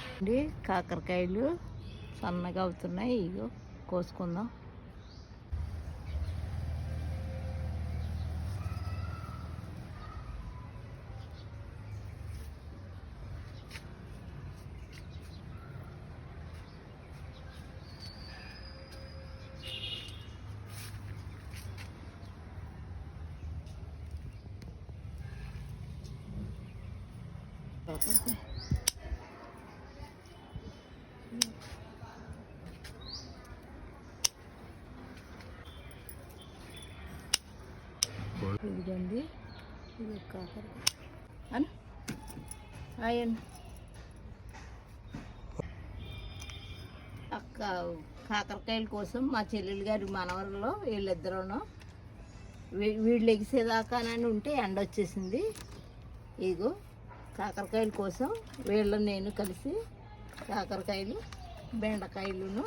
అండి కాకరకాయలు సన్నగా అవుతున్నాయి. ఇగో కోసుకుందాం. ఇదిగోండి. ఇది కాకరకాయ అని అయ్యండి అక్క కాకరకాయల కోసం మా చెల్లెలు గారి మనవరంలో వీళ్ళిద్దరూను వీ- వీళ్ళు ఎగిసేదాకానని ఉంటే ఎండ వచ్చేసింది. ఇగో కాకరకాయల కోసం వీళ్ళు నేను కలిసి కాకరకాయలు బెండకాయలును